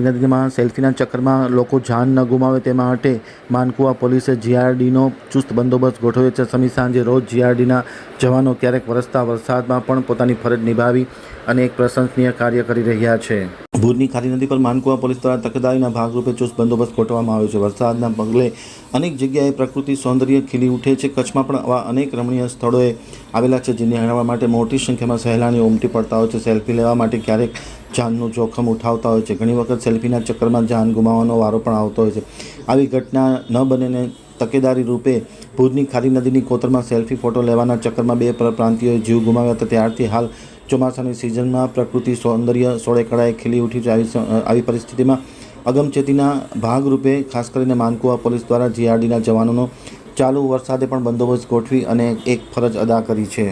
નદીમાં સેલ્ફીના ચક્કરમાં લોકો જાન ન ગુમાવે તે માટે માનકુવા પોલીસે જીઆરડીનો ચુસ્ત બંદોબસ્ત ગોઠવ્યો છે. સમી સાંજે રોજ જીઆરડીના જવાનો ક્યારેક વરસતા વરસાદમાં પણ પોતાની ફરજ નિભાવી અને એક પ્રશંસનીય કાર્ય કરી રહ્યા છે. ભુજની ખારી નદી પર માનકુવા પોલીસ દ્વારા તકેદારીના ભાગરૂપે ચુસ્ત બંદોબસ્ત ગોઠવવામાં આવ્યો છે. વરસાદના પગલે અનેક જગ્યાએ પ્રકૃતિ સૌંદર્ય ખીલી ઉઠે છે. કચ્છમાં પણ આવા અનેક રમણીય સ્થળોએ આવેલા છે જેને હણાવવા માટે મોટી સંખ્યામાં સહેલાણીઓ ઉમટી પડતા હોય છે. સેલ્ફી લેવા માટે ક્યારેક જાનનું જોખમ ઉઠાવતા હોય છે. ઘણી વખત સેલ્ફીના ચક્કરમાં જાન ગુમાવવાનો વારો પણ આવતો હોય છે. આવી ઘટના ન બનેને તકેદારી રૂપે ભુજની ખારી નદીની કોતરમાં સેલ્ફી ફોટો લેવાના ચક્કરમાં બે પ્રાંતિઓએ જીવ ગુમાવ્યા હતા. ત્યારથી હાલ ચોમાસાની સિઝનમાં પ્રકૃતિ સૌંદર્ય સોળે કળાએ ખીલી ઉઠી આવી આવી પરિસ્થિતિમાં અગમચેતીના ભાગરૂપે ખાસ કરીને માનકુવા પોલીસ દ્વારા જીઆરડીના જવાનોનો ચાલુ વરસાદે પણ બંદોબસ્ત ગોઠવી અને એક ફરજ અદા કરી છે.